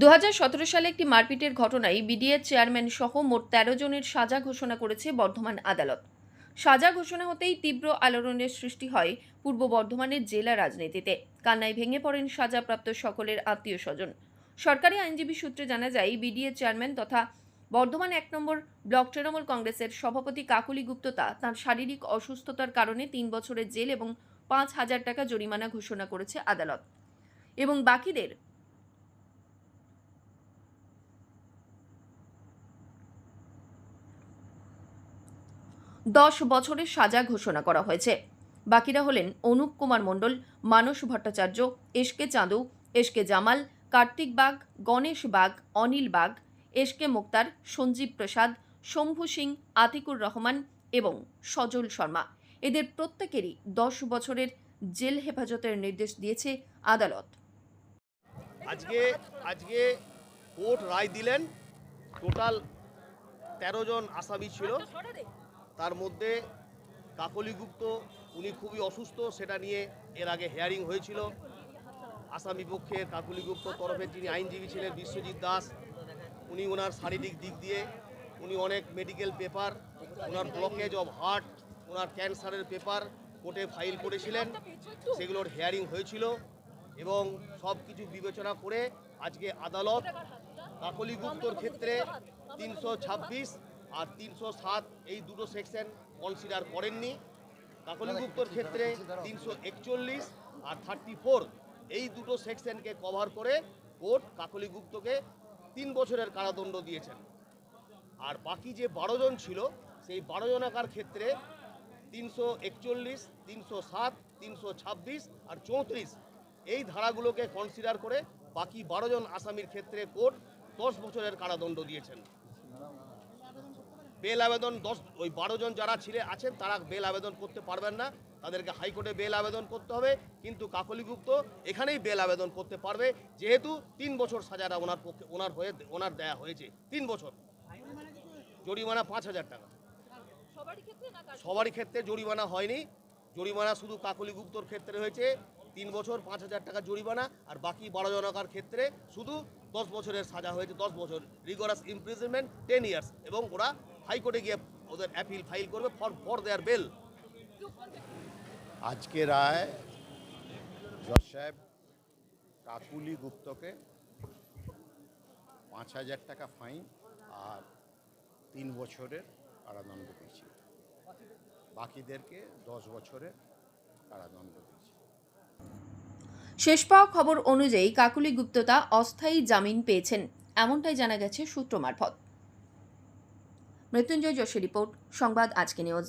দু হাজার সতেরো সালে একটি মারপিটের ঘটনায় বিডিএর চেয়ারম্যান সহ মোট তেরো জনের সাজা ঘোষণা করেছে বর্ধমান আদালত। সাজা ঘোষণা হতেই তীব্র আলোড়নের সৃষ্টি হয় পূর্ব বর্ধমানের জেলা রাজনীতিতে। কান্নায় ভেঙে পড়েন সাজাপ্রাপ্ত সকলের আত্মীয় স্বজন সরকারি আইনজীবী সূত্রে জানা যায় বিডিএ চেয়ারম্যান তথা বর্ধমান এক নম্বর ব্লক তৃণমূল কংগ্রেসের সভাপতি কাকুলি গুপ্ততা তাঁর শারীরিক অসুস্থতার কারণে তিন বছরের জেল এবং পাঁচ হাজার টাকা জরিমানা ঘোষণা করেছে আদালত। এবং বাকিদের দশ বছরের সাজা ঘোষণা করা হয়েছে। বাকিরা হলেন Anup Kumar Mondal, Manas Bhattacharya SK Chandu SK Jamal, Kartik Bag, Ganesh Bag, Anil Bag SK Muktar, Sanjeev Prasad, Shambhu Singh, Atikur Rahman এবং সজল শর্মা। এদের প্রত্যেকেরই দশ বছরের জেল হেফাজতের নির্দেশ দিয়েছে আদালত। আজকে আজকে কোর্ট রায় দিলেন। টোটাল তেরো জন আসামি ছিল। তার মধ্যে কাকলি গুপ্ত, উনি খুবই অসুস্থ, সেটা নিয়ে এর আগে হেয়ারিং হয়েছিল। আসামি পক্ষের কাকলি গুপ্ত তরফে যিনি আইনজীবী ছিলেন বিশ্বজিৎ দাস, উনি ওনার শারীরিক দিক দিয়ে, উনি অনেক মেডিকেল পেপার ওনার ব্লকেজ অফ হার্ট ওনার ক্যান্সারের পেপার কোর্টে ফাইল করেছিলেন। সেগুলোর হেয়ারিং হয়েছিল এবং সব কিছু বিবেচনা করে আজকে আদালত কাকলি গুপ্তর ক্ষেত্রে তিনশো ছাব্বিশ আর তিনশো সাত এই দুটো সেকশন কনসিডার করেননি। কাকলিগুপ্তর ক্ষেত্রে তিনশো একচল্লিশ আর থার্টি ফোর এই দুটো সেকশনকে কভার করে কোর্ট কাকলিগুপ্তকে তিন বছরের কারাদণ্ড দিয়েছেন। আর বাকি যে বারো জন ছিল, সেই বারো জনাকার ক্ষেত্রে তিনশো একচল্লিশ, তিনশো সাত, তিনশো ছাব্বিশ আর চৌত্রিশ এই ধারাগুলোকে কনসিডার করে বাকি বারো জন আসামির ক্ষেত্রে কোর্ট দশ বছরের কারাদণ্ড দিয়েছেন। বেল আবেদন দশ ওই বারো জন যারা ছিলে আছেন তারা বেল আবেদন করতে পারবেন না। তাদেরকে হাইকোর্টে বেল আবেদন করতে হবে। কিন্তু কাকলিগুপ্ত এখানেই বেল আবেদন করতে পারবে। যেহেতু তিন বছর সাজাটা ওনার পক্ষে ওনার হয়ে ওনার দেয়া হয়েছে। তিন বছর। জরিমানা পাঁচ হাজার টাকা। সবারই ক্ষেত্রে জরিমানা হয়নি। জরিমানা শুধু কাকলি গুপ্তর ক্ষেত্রে হয়েছে। তিন বছর পাঁচ হাজার টাকা জরিমানা। আর বাকি বারো জনকার ক্ষেত্রে শুধু দশ বছরের সাজা হয়েছে, দশ বছর রিগরাস ইমপ্রিজনমেন্ট টেন ইয়ার্স এবং ওরা হাইকোর্টে গিয়ে ওদের অ্যাপিল ফাইল করবে ফর ফর দেয়ার বেল আজকে রায়, জজ সাহেব, কাকুলি গুপ্তকে পাঁচ হাজার টাকা ফাইন আর তিন বছরের কারাদণ্ড দিয়েছে বাকিদেরকে দশ বছরের কারাদণ্ড দিয়েছে শেষ পাওয়া খবর অনুযায়ী কাকুলি গুপ্ততা অস্থায়ী জামিন পেয়েছেন, এমনটাই জানা গেছে সূত্র মারফত। মৃত্যুঞ্জয় যোশী রিপোর্ট, সংবাদ আজকে নিউজ।